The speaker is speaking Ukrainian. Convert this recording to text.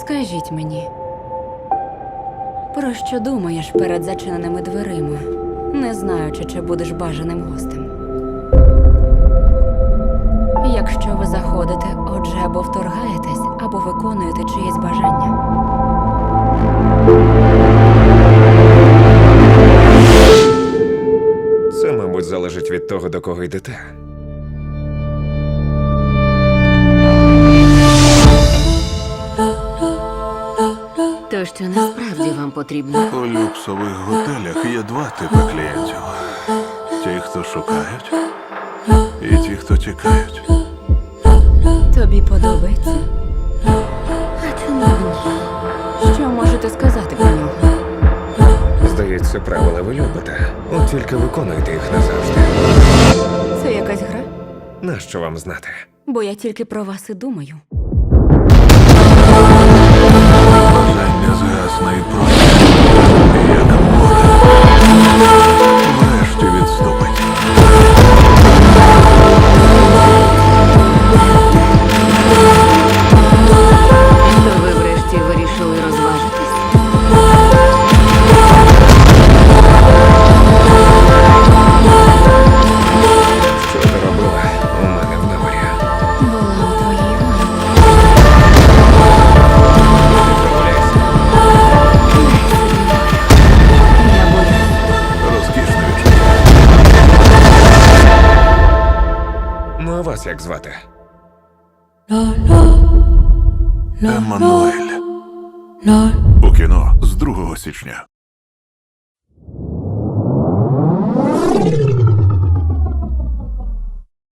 Скажіть мені, про що думаєш перед зачиненими дверима, не знаючи, чи будеш бажаним гостем? Якщо ви заходите, отже, або вторгаєтесь, або виконуєте чиєсь бажання. Це, мабуть, залежить від того, до кого йдете. То що насправді вам потрібно? У люксових готелях є два типи клієнтів: ті, хто шукають, і ті, хто тікають. Тобі подобається? А чому ні? Що можете сказати про нього? Здається, правила ви любите. От тільки виконуйте їх назавжди. Це якась гра? Нащо вам знати? Бо я тільки про вас і думаю. Вас як звати? Еммануель. У кіно з 2 січня.